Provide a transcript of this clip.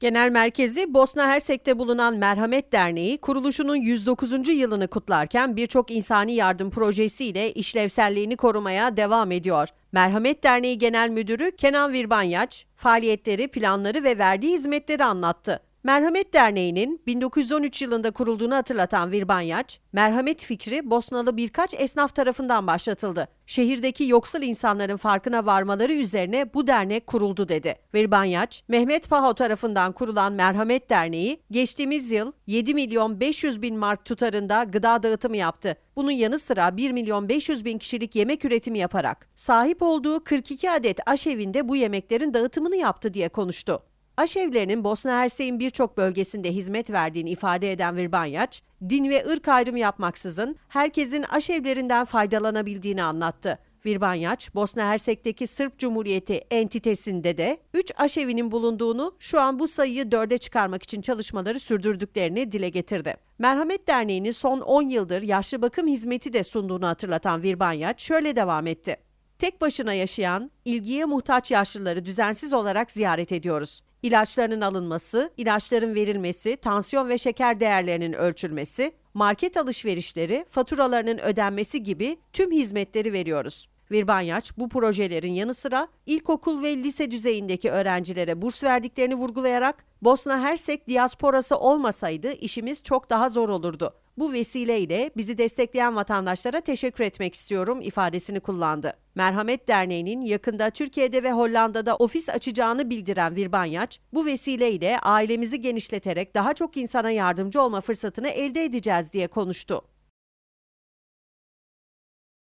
Genel merkezi Bosna Hersek'te bulunan Merhamet Derneği kuruluşunun 109. yılını kutlarken birçok insani yardım projesiyle işlevselliğini korumaya devam ediyor. Merhamet Derneği Genel Müdürü Kenan Virbanyaç, faaliyetleri, planları ve verdiği hizmetleri anlattı. Merhamet Derneği'nin 1913 yılında kurulduğunu hatırlatan Virbanyaç, merhamet fikri Bosnalı birkaç esnaf tarafından başlatıldı. Şehirdeki yoksul insanların farkına varmaları üzerine bu dernek kuruldu dedi. Virbanyaç, Mehmet Paho tarafından kurulan Merhamet Derneği, geçtiğimiz yıl 7 milyon 500 bin mark tutarında gıda dağıtımı yaptı. Bunun yanı sıra 1 milyon 500 bin kişilik yemek üretimi yaparak sahip olduğu 42 adet aşevinde bu yemeklerin dağıtımını yaptı diye konuştu. Aşevlerinin Bosna Hersek'in birçok bölgesinde hizmet verdiğini ifade eden Virbanyaç, din ve ırk ayrımı yapmaksızın herkesin aşevlerinden faydalanabildiğini anlattı. Virbanyaç, Bosna Hersek'teki Sırp Cumhuriyeti entitesinde de 3 aşevinin bulunduğunu, şu an bu sayıyı 4'e çıkarmak için çalışmaları sürdürdüklerini dile getirdi. Merhamet Derneği'nin son 10 yıldır yaşlı bakım hizmeti de sunduğunu hatırlatan Virbanyaç şöyle devam etti. Tek başına yaşayan, ilgiye muhtaç yaşlıları düzensiz olarak ziyaret ediyoruz. İlaçlarının alınması, ilaçların verilmesi, tansiyon ve şeker değerlerinin ölçülmesi, market alışverişleri, faturalarının ödenmesi gibi tüm hizmetleri veriyoruz. Virbanyaç bu projelerin yanı sıra ilkokul ve lise düzeyindeki öğrencilere burs verdiklerini vurgulayarak Bosna Hersek diasporası olmasaydı işimiz çok daha zor olurdu. Bu vesileyle bizi destekleyen vatandaşlara teşekkür etmek istiyorum ifadesini kullandı. Merhamet Derneği'nin yakında Türkiye'de ve Hollanda'da ofis açacağını bildiren Virbanyaç, bu vesileyle ailemizi genişleterek daha çok insana yardımcı olma fırsatını elde edeceğiz diye konuştu.